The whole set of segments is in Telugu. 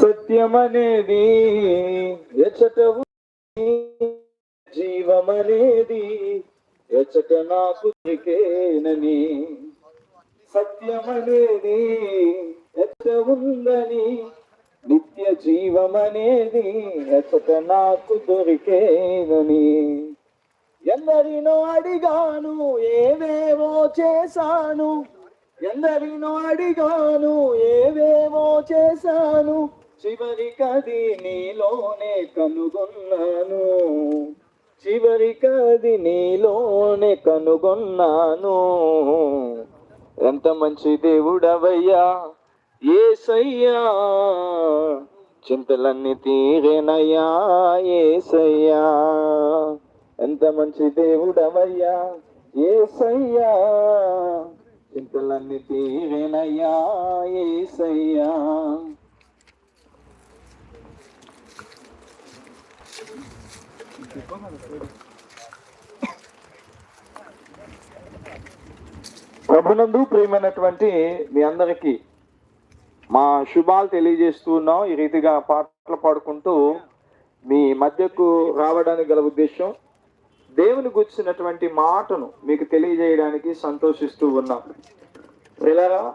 సత్యమనేది ఎచ్చట జీవమనేది ఎచ్చట నాకు దొరికేనని సత్యమనేది ఉందని నిత్య జీవమనేది ఎచ్చట నాకు దొరికేదని ఎందరినో అడిగాను ఏవేవో చేశాను. ఎందరినో అడిగాను ఏవేవో చేశాను. చివరికది నీలోనే కనుగొన్నాను. చివరికది నీలోనే కనుగొన్నాను. ఎంత మంచి దేవుడవయ్యా. ఏసయ్యా చింతలన్నీ తీరేనయ్యా ఏసయ్యా ఎంత మంచి దేవుడవయ్యా ఏసయ్యా చింతలన్నీ తీరేనయ్యా ఏసయ్యా ప్రభునందు ప్రియమైనటువంటి మీ అందరికీ మా శుభాలు తెలియజేస్తూ ఉన్నాం ఈ రీతిగా పాటలు పాడుకుంటూ మీ మధ్యకు రావడానికి గల ఉద్దేశం దేవుని గుర్చినటువంటి మాటను మీకు తెలియజేయడానికి సంతోషిస్తూ ఉన్నాం. పిల్లరా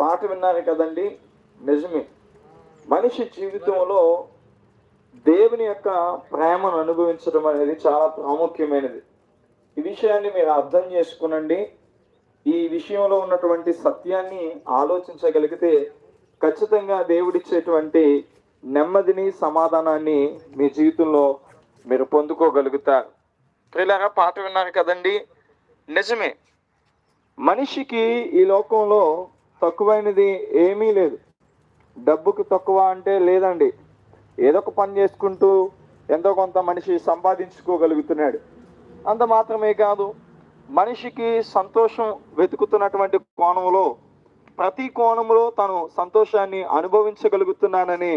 పాట విన్నారు కదండి? నిజమే. మనిషి జీవితంలో దేవుని యొక్క ప్రేమను అనుభవించడం అనేది చాలా ప్రాముఖ్యమైనది. ఈ విషయాన్ని మీరు అర్థం చేసుకునండి. ఈ విషయంలో ఉన్నటువంటి సత్యాన్ని ఆలోచించగలిగితే ఖచ్చితంగా దేవుడిచ్చేటువంటి నెమ్మదిని సమాధానాన్ని మీ జీవితంలో మీరు పొందుకోగలుగుతారు. ప్రిలారా పాట విన్నారు కదండి? నిజమే. మనిషికి ఈ లోకంలో తక్కువైనది ఏమీ లేదు. డబ్బుకు తక్కువ అంటే లేదండి. ఏదో ఒక పని చేసుకుంటూ ఎంతో కొంత మనిషి సంపాదించుకోగలుగుతున్నాడు. అంత మాత్రమే కాదు మనిషికి సంతోషం వెతుకుతున్నటువంటి కోణంలో ప్రతి కోణంలో తను సంతోషాన్ని అనుభవించగలుగుతున్నానని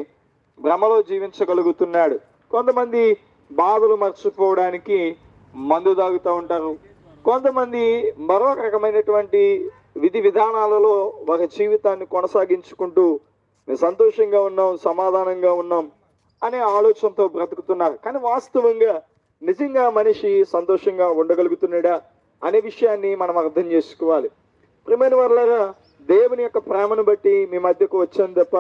భ్రమలో జీవించగలుగుతున్నాడు. కొంతమంది బాధలు మర్చిపోవడానికి మందు తాగుతూ ఉంటారు. కొంతమంది మరో రకమైనటువంటి విధి విధానాలలో ఒక జీవితాన్ని కొనసాగించుకుంటూ మేము సంతోషంగా ఉన్నాం సమాధానంగా ఉన్నాం అనే ఆలోచనతో బ్రతుకుతున్నారు. కానీ వాస్తవంగా నిజంగా మనిషి సంతోషంగా ఉండగలుగుతున్నాడా అనే విషయాన్ని మనం అర్థం చేసుకోవాలి. ప్రిమైన వాళ్ళగా దేవుని యొక్క ప్రేమను బట్టి మీ మధ్యకు వచ్చాను తప్ప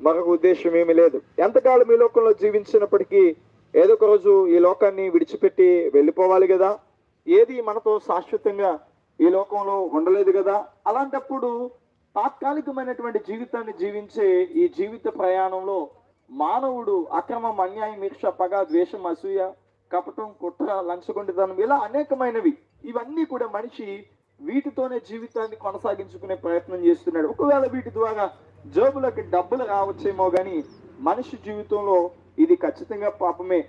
మరొక ఉద్దేశం ఏమీ లేదు. ఎంతకాలం ఈ లోకంలో జీవించినప్పటికీ ఏదో ఒక రోజు ఈ లోకాన్ని విడిచిపెట్టి వెళ్ళిపోవాలి కదా? ఏది మనతో శాశ్వతంగా ఈ లోకంలో ఉండలేదు కదా? అలాంటప్పుడు తాత్కాలికమైనటువంటి జీవితాన్ని జీవించే ఈ జీవిత ప్రయాణంలో మానవుడు అక్రమం అన్యాయం ఈర్ష పగ ద్వేషం అసూయ కపటం కుట్ర లంచగొండితనం ఇలా అనేకమైనవి. ఇవన్నీ కూడా మనిషి వీటితోనే జీవితాన్ని కొనసాగించుకునే ప్రయత్నం చేస్తున్నాడు. ఒకవేళ వీటి ద్వారా జోబులకి డబ్బులు రావచ్చేమో కానీ మనిషి జీవితంలో ఇది ఖచ్చితంగా పాపమే.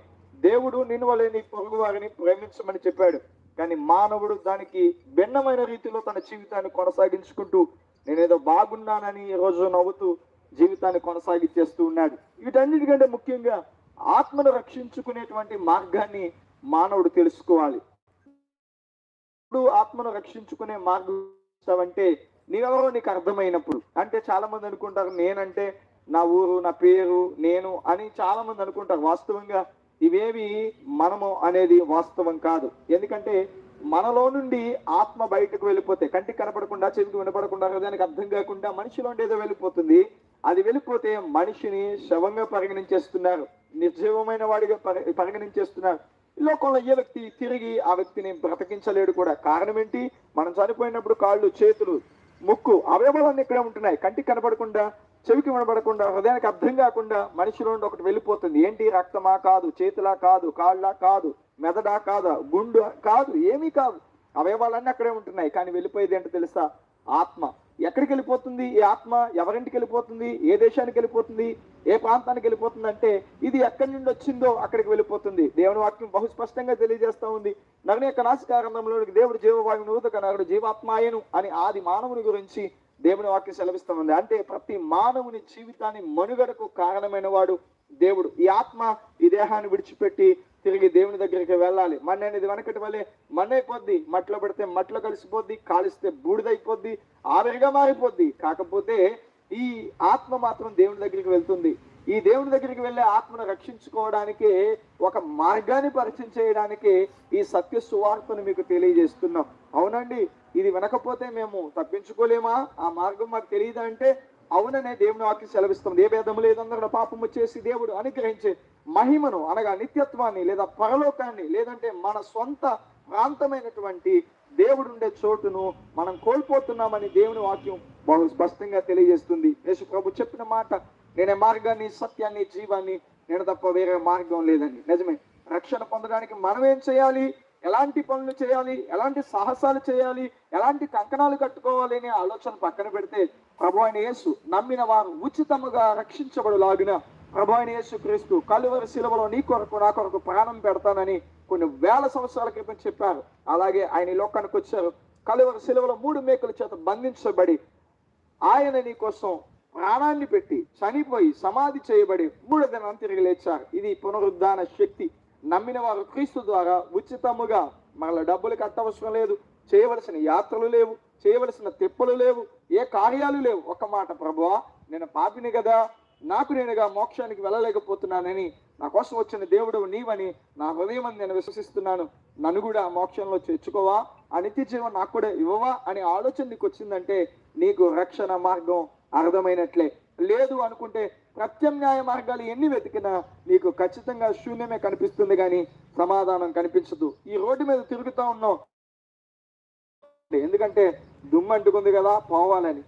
దేవుడు నిన్ను వలె నీ పొరుగు వారిని ప్రేమించమని చెప్పాడు. కానీ మానవుడు దానికి భిన్నమైన రీతిలో తన జీవితాన్ని కొనసాగించుకుంటూ నేనేదో బాగున్నానని ఈ రోజు నవ్వుతూ జీవితాన్ని కొనసాగించేస్తూ ఉన్నాడు. వీటన్నిటికంటే ముఖ్యంగా ఆత్మను రక్షించుకునేటువంటి మార్గాన్ని మానవుడు తెలుసుకోవాలి. ఎప్పుడు ఆత్మను రక్షించుకునే మార్గం అంటే నీవెవరో నీకు అర్థమైనప్పుడు. అంటే చాలా మంది అనుకుంటారు నేనంటే నా ఊరు నా పేరు నేను అని చాలా మంది అనుకుంటారు. వాస్తవంగా ఇవేవి మనము అనేది వాస్తవం కాదు. ఎందుకంటే మనలో నుండి ఆత్మ బయటకు వెళ్ళిపోతే కంటికి కనపడకుండా చెవికి వినపడకుండా హృదయానికి అర్థం కాకుండా మనిషిలో ఏదో వెళ్ళిపోతుంది. అది వెళ్ళిపోతే మనిషిని శవంగా పరిగణించేస్తున్నారు. నిర్జీవమైన వాడిగా పరి- పరిగణించేస్తున్నారు. లోకంలో ఏ వ్యక్తి తిరిగి ఆ వ్యక్తిని బ్రతికించలేడు కూడా. కారణం ఏంటి? మనం చనిపోయినప్పుడు కాళ్ళు చేతులు ముక్కు అవయవాలన్నీ ఇక్కడే ఉంటున్నాయి. కంటికి కనపడకుండా చెవికి వినబడకుండా హృదయానికి అర్థం కాకుండా మనిషిలో ఒకటి వెళ్ళిపోతుంది. ఏంటి? రక్తమా కాదు చేతులా కాదు కాళ్ళ కాదు మెదడా కాదా గుండు కాదు ఏమీ కాదు. అవయవాలన్నీ అక్కడే ఉంటున్నాయి. కానీ వెళ్ళిపోయేది ఏంటో తెలుసా? ఆత్మ. ఎక్కడికి వెళ్ళిపోతుంది ఈ ఆత్మ ఎవరింటికి వెళ్ళిపోతుంది? ఏ దేశానికి వెళ్ళిపోతుంది? ఏ ప్రాంతానికి వెళ్ళిపోతుంది? అంటే ఇది ఎక్కడి నుండి వచ్చిందో అక్కడికి వెళ్ళిపోతుంది. దేవుని వాక్యం బహు స్పష్టంగా తెలియజేస్తా ఉంది. నగని యొక్క నాసికారంభంలోనికి దేవుడు జీవవాయువు నూతక నగడు జీవాత్మాయను అని ఆది మానవుని గురించి దేవుని వాక్యం సెలవిస్తా ఉంది. అంటే ప్రతి మానవుని జీవితాన్ని మనుగడకు కారణమైన వాడు దేవుడు. ఈ ఆత్మ ఈ దేహాన్ని విడిచిపెట్టి తిరిగి దేవుని దగ్గరికి వెళ్ళాలి. మన్ను అనేది వెనకటి వల్లే మన్నైపోద్ది. మట్లో పెడితే మట్లో కలిసిపోద్ది. కాలిస్తే బూడిదైపోద్ది. ఆవిరిగా మారిపోద్ది. కాకపోతే ఈ ఆత్మ మాత్రం దేవుని దగ్గరికి వెళ్తుంది. ఈ దేవుని దగ్గరికి వెళ్ళే ఆత్మను రక్షించుకోవడానికి ఒక మార్గాన్ని పరిచయం చేయడానికి ఈ సత్య సువార్తను మీకు తెలియజేస్తున్నాం. అవునండి ఇది వినకపోతే మేము తప్పించుకోలేమా? ఆ మార్గం మాకు తెలియదు అంటే అవుననే దేవుని వాక్యం సెలవిస్తుంది. ఏ భేదము లేదందరూ పాపము చేసి దేవుడు అనుగ్రహించే మహిమను అనగా నిత్యత్వాన్ని లేదా పరలోకాన్ని లేదంటే మన సొంత ప్రాంతమైనటువంటి దేవుడు ఉండే చోటును మనం కోల్పోతున్నామని దేవుని వాక్యం బహు స్పష్టంగా తెలియజేస్తుంది. యేసు ప్రభు చెప్పిన మాట నేనే మార్గాన్ని సత్యాన్ని జీవాన్ని నేను తప్ప వేరే మార్గం లేదండి. నిజమే. రక్షణ పొందడానికి మనం ఏం చేయాలి? ఎలాంటి పనులు చేయాలి? ఎలాంటి సాహసాలు చేయాలి? ఎలాంటి కంకణాలు కట్టుకోవాలి అనే ఆలోచన పక్కన పెడితే ప్రభు అయిన యేసు నమ్మిన వారు ఉచితముగా రక్షించబడులాగిన ప్రభు అయిన కలువరి శిలువలో నీ కొరకు నా కొరకు ప్రాణం పెడతానని కొన్ని వేల సంవత్సరాల క్రితం చెప్పారు. అలాగే ఆయన ఈ లోకానికి వచ్చారు. కలువరి శిలువలో మూడు మేకల చేత బంధించబడి ఆయన నీ కోసం ప్రాణాన్ని పెట్టి చనిపోయి సమాధి చేయబడి మూడు దినం తిరిగి లేచారు. ఇది పునరుద్ధాన శక్తి. నమ్మిన వారు క్రీస్తు ద్వారా ఉచితముగా మళ్ళీ డబ్బులు కట్టవసరం లేదు. చేయవలసిన యాత్రలు లేవు. చేయవలసిన తిప్పలు లేవు. ఏ కార్యాలు లేవు. ఒక మాట ప్రభువా నేను పాపిని కదా. నాకు నేనుగా మోక్షానికి వెళ్ళలేకపోతున్నానని నా కోసం వచ్చిన దేవుడు నీవని నా హృదయం అని నేను విశ్వసిస్తున్నాను. నన్ను కూడా ఆ మోక్షంలో చేర్చుకోవా ఆ నిత్య జీవం నాకు కూడా ఇవ్వవా అనే ఆలోచన నీకు వచ్చిందంటే నీకు రక్షణ మార్గం అర్థమైనట్లే. లేదు అనుకుంటే ప్రత్యామ్నాయ మార్గాలు ఎన్ని వెతికినా నీకు ఖచ్చితంగా శూన్యమే కనిపిస్తుంది కానీ సమాధానం కనిపించదు. ఈ రోడ్డు మీద తిరుగుతూ ఉన్నావు. ఎందుకంటే దుమ్ము అంటుకుంది కదా పోవాలని.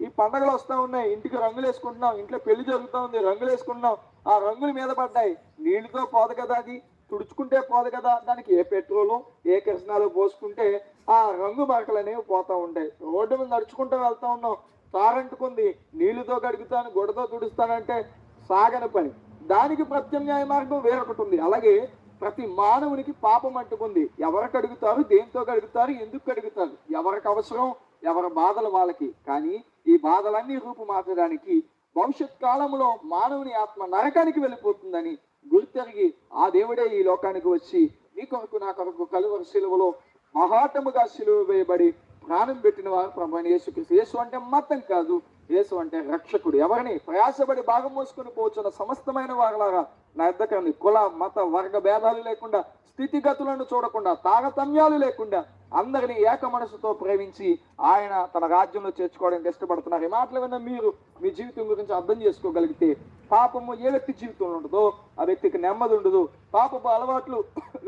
ఈ పండగలు వస్తూ ఉన్నాయి. ఇంటికి రంగులు వేసుకుంటున్నాం. ఇంట్లో పెళ్ళి జరుగుతూ ఉంది. రంగులు వేసుకుంటున్నాం. ఆ రంగులు మీద పడ్డాయి. నీళ్ళతో పోదు కదా అది. తుడుచుకుంటే పోదు కదా. దానికి ఏ పెట్రోలు ఏ కిరసనాలు పోసుకుంటే ఆ రంగు మరకలు అనేవి పోతూ ఉంటాయి. రోడ్డు మీద నడుచుకుంటూ వెళ్తూ ఉన్నాం. తారంటుకుంది నీళ్ళతో కడుగుతాను గొడతో తుడుస్తానంటే సాగని పని. దానికి ప్రత్యామ్నాయ మార్గం వేరొకటి ఉంది. అలాగే ప్రతి మానవునికి పాపం అంటుకుంది. ఎవరు కడుగుతారు దేంతో కడుగుతారు? ఎందుకు కడుగుతారు? ఎవరికి అవసరం? ఎవరి బాధలు వాళ్ళకి. కానీ ఈ బాధలన్నీ రూపుమార్చడానికి భవిష్యత్ కాలంలో మానవుని ఆత్మ నరకానికి వెళ్ళిపోతుందని గుర్తెరిగి ఆ దేవుడే ఈ లోకానికి వచ్చి నీ కొరకు నా కొరకు కలువర శిలువలో మహాటముగా సిలువ వేయబడి ప్రాణం పెట్టిన వారు ప్రభు యేసుక్రీస్తు. యేసు అంటే మతం కాదు. యేసు అంటే రక్షకుడు. ఎవరిని? ప్రయాసపడి భాగం మోసుకుని పోతున్న సమస్తమైన వారిలాగా నా ఎద్దకండి కుల మత వర్గ భేదాలు లేకుండా స్థితిగతులను చూడకుండా తారతమ్యాలు లేకుండా అందరినీ ఏక మనసుతో ప్రేమించి ఆయన తన రాజ్యంలో చేర్చుకోవడానికి ఇష్టపడుతున్నారు. ఈ మాటలు విన్న మీరు మీ జీవితం గురించి అర్థం చేసుకోగలిగితే పాపము ఏ వ్యక్తి జీవితంలో ఉండదో ఆ వ్యక్తికి నెమ్మది ఉండదు. పాపపు అలవాట్లు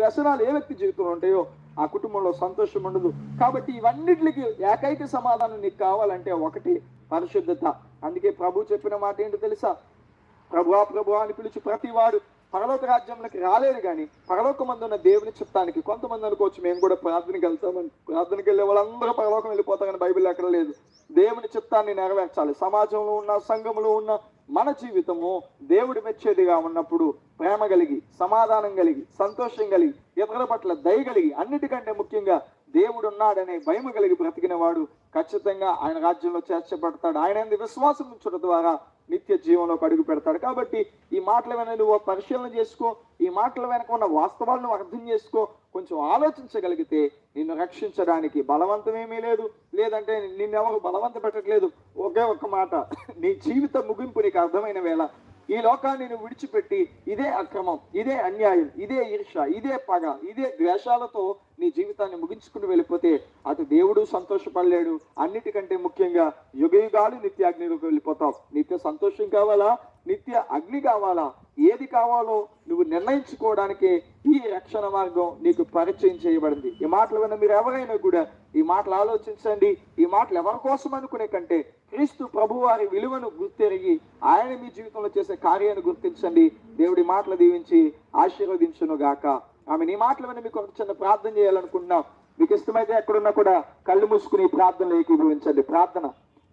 వ్యసనాలు ఏ వ్యక్తి జీవితంలో ఉంటాయో ఆ కుటుంబంలో సంతోషం ఉండదు. కాబట్టి ఇవన్నిటికి ఏకైక సమాధానం నీకు కావాలంటే ఒకటి పరిశుద్ధత. అందుకే ప్రభు చెప్పిన మాట ఏంటో తెలుసా? ప్రభువా ప్రభువా అని పిలిచి ప్రతివాడు పరలోక రాజ్యంలోకి రాలేరు కానీ పరలోక మందు ఉన్న దేవుని చిత్తానికి కొంతమంది అనుకోవచ్చు మేము కూడా ప్రార్థనకి వెళ్తామని. ప్రార్థనకి వెళ్ళే వాళ్ళందరూ పరలోకం వెళ్ళిపోతామని బైబిల్ ఎక్కడ లేదు. దేవుని చిత్తాన్ని నెరవేర్చాలి. సమాజంలో ఉన్న సంఘంలో ఉన్న మన జీవితము దేవుడి మెచ్చేదిగా ఉన్నప్పుడు ప్రేమ కలిగి సమాధానం కలిగి సంతోషం కలిగి ఇతరుల పట్ల దయ కలిగి అన్నిటికంటే ముఖ్యంగా దేవుడు ఉన్నాడనే భయం కలిగి బ్రతికిన వాడు ఖచ్చితంగా ఆయన రాజ్యంలో చేర్చబడతాడు. ఆయన విశ్వాసం ఉంచడం ద్వారా నిత్య జీవంలోకి అడుగు పెడతాడు. కాబట్టి ఈ మాటల వెనక నువ్వు పరిశీలన చేసుకో ఈ మాటల వెనక ఉన్న వాస్తవాలను అర్థం చేసుకో కొంచెం ఆలోచించగలిగితే నిన్ను రక్షించడానికి బలవంతమేమీ లేదు. లేదంటే నిన్నెవరు బలవంత పెట్టట్లేదు. ఒకే ఒక్క మాట నీ జీవిత ముగింపు నీకు అర్థమైన వేళ. ఈ లోకాన్ని నువ్వు విడిచిపెట్టి ఇదే అక్రమం ఇదే అన్యాయం ఇదే ఈర్ష ఇదే పగ ఇదే ద్వేషాలతో నీ జీవితాన్ని ముగించుకుని వెళ్ళిపోతే అటు దేవుడు సంతోషపడలేడు. అన్నిటికంటే ముఖ్యంగా యుగయుగాలు నిత్య అగ్నిలోకి వెళ్ళిపోతావు. నిత్య సంతోషం కావాలా? నిత్య అగ్ని కావాలా? ఏది కావాలో నువ్వు నిర్ణయించుకోవడానికే ఈ రక్షణ మార్గం నీకు పరిచయం చేయబడింది. ఈ మాటలు విన్న మీరు ఎవరైనా కూడా ఈ మాటలు ఆలోచించండి. ఈ మాటలు ఎవరి కోసం అనుకునే కంటే క్రీస్తు ప్రభు వారి విలువను గుర్తెరిగి ఆయన మీ జీవితంలో చేసే కార్యాన్ని గుర్తించండి. దేవుడి మాటలు దీవించి ఆశీర్వదించును గాక ఆమె నీ మాటలు విని మీకు ఒక చిన్న ప్రార్థన చేయాలనుకుంటున్నాం. మీకు ఇష్టమైతే ఎక్కడున్నా కూడా కళ్ళు మూసుకుని ప్రార్థనలు ఏకీభవించండి. ప్రార్థన.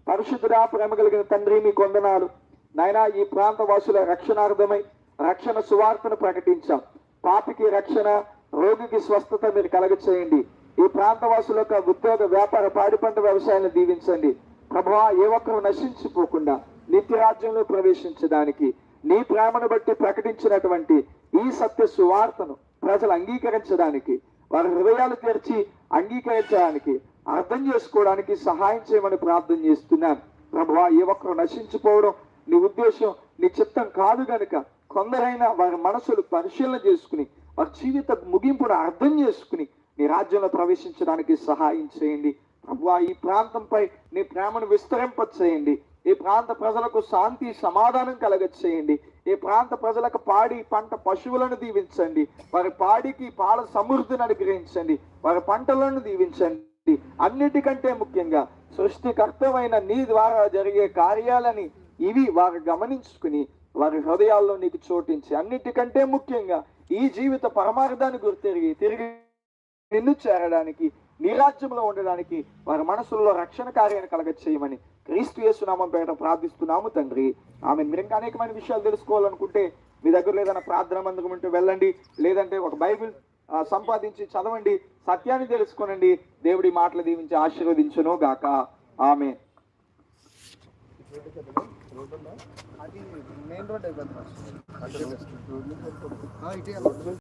పరిశుద్ధుడా ప్రేమ కలిగిన తండ్రి మీ కొందనాలు నాయనా ఈ ప్రాంత వాసుల రక్షణార్థమై రక్షణ సువార్తను ప్రకటించాం. పాపికి రక్షణ రోగికి స్వస్థత మీరు కలగ చేయండి ఈ ప్రాంత వాసుల యొక్క ఉద్యోగ వ్యాపార పాడి పంట వ్యవసాయాన్ని దీవించండి. ప్రభా ఏ ఒక్కరు నశించిపోకుండా నిత్య రాజ్యంలో ప్రవేశించడానికి నీ ప్రేమను బట్టి ప్రకటించినటువంటి ఈ సత్య సువార్తను ప్రజలు అంగీకరించడానికి వారి హృదయాలు తెరిచి అంగీకరించడానికి అర్థం చేసుకోవడానికి సహాయం చేయమని ప్రార్థన చేస్తున్నాను ప్రభువా ఏ ఒక్కరు నశించిపోవడం నీ ఉద్దేశం నీ చిత్తం కాదు గనుక కొందరైనా వారి మనసులు పరిశీలన చేసుకుని వారి జీవిత ముగింపును అర్థం చేసుకుని నీ రాజ్యంలో ప్రవేశించడానికి సహాయం చేయండి. ప్రభువా ఈ ప్రాంతంపై నీ ప్రేమను విస్తరింప చేయండి ఈ ప్రాంత ప్రజలకు శాంతి సమాధానం కలగ చేయండి ఈ ప్రాంత ప్రజలకు పాడి పంట పశువులను దీవించండి. వారి పాడికి పాల సమృద్ధిని అనుగ్రహించండి. వారి పంటలను దీవించండి. అన్నిటికంటే ముఖ్యంగా సృష్టికర్తమైన నీ ద్వారా జరిగే కార్యాలని ఇవి వారు గమనించుకుని వారి హృదయాల్లో నీకు చోటించి అన్నిటికంటే ముఖ్యంగా ఈ జీవిత పరమార్థాన్ని గుర్తిరిగి తిరిగి నిన్ను చేరడానికి నీ రాజ్యంలో ఉండడానికి వారి మనసుల్లో రక్షణ కార్యాన్ని కలగ చేయమని క్రీస్తు యేసునామం పేట ప్రార్థిస్తున్నాము తండ్రి. ఆమె మీరు ఇంకా అనేకమైన విషయాలు తెలుసుకోవాలనుకుంటే మీ దగ్గర ఏదైనా ప్రార్థన మందిరం ఉంటే వెళ్ళండి. లేదంటే ఒక బైబిల్ సంపాదించి చదవండి. సత్యాన్ని తెలుసుకోనండి. దేవుడి మాటలు దీవించి ఆశీర్వదించును గాక. ఆమె అది మెయిన్ రోడ్ అయిపోతుంది